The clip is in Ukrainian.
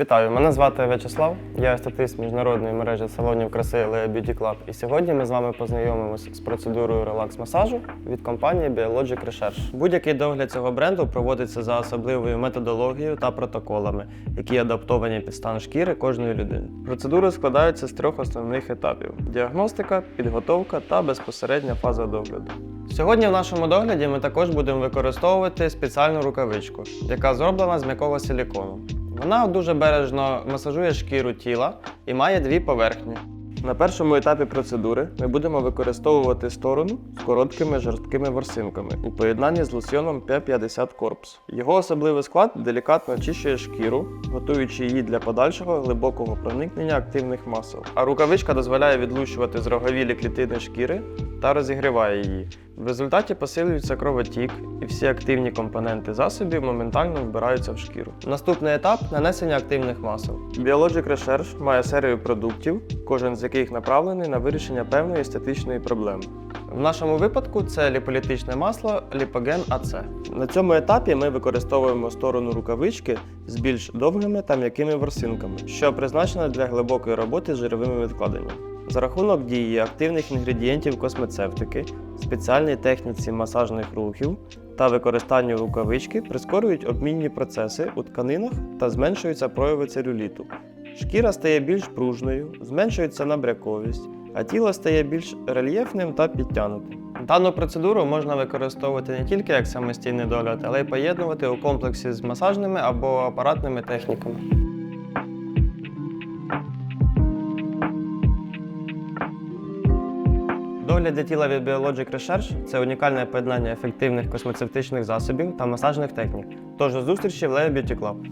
Вітаю, мене звати В'ячеслав. Я статист міжнародної мережі салонів краси Lea Beauty Club. І сьогодні ми з вами познайомимось з процедурою релакс-масажу від компанії Biologic Research. Будь-який догляд цього бренду проводиться за особливою методологією та протоколами, які адаптовані під стан шкіри кожної людини. Процедури складаються з трьох основних етапів: діагностика, підготовка та безпосередня фаза догляду. Сьогодні в нашому догляді ми також будемо використовувати спеціальну рукавичку, яка зроблена з м'якого силікону. Вона дуже бережно масажує шкіру тіла і має дві поверхні. На першому етапі процедури ми будемо використовувати сторону з короткими жорсткими ворсинками у поєднанні з лосьйоном P50 Corps. Його особливий склад делікатно очищує шкіру, готуючи її для подальшого глибокого проникнення активних масел. А рукавичка дозволяє відлущувати зроговілі клітини шкіри та розігріває її. В результаті посилюється кровотік, і всі активні компоненти засобів моментально вбираються в шкіру. Наступний етап нанесення активних масел. Biologic Research має серію продуктів, кожен з яких направлений на вирішення певної естетичної проблеми. В нашому випадку це ліполітичне масло Ліпоген АЦ. На цьому етапі ми використовуємо сторону рукавички з більш довгими та м'якими ворсинками, що призначена для глибокої роботи з жировими відкладеннями. За рахунок дії активних інгредієнтів космецевтики, спеціальній техніці масажних рухів та використанню рукавички прискорюють обмінні процеси у тканинах та зменшуються прояви целюліту. Шкіра стає більш пружною, зменшується набряковість, а тіло стає більш рельєфним та підтягнутим. Дану процедуру можна використовувати не тільки як самостійний догляд, але й поєднувати у комплексі з масажними або апаратними техніками. Догляд тіла від Biologic Research – це унікальне поєднання ефективних космецевтичних засобів та масажних технік. Тож до зустрічі в Leo Beauty Club.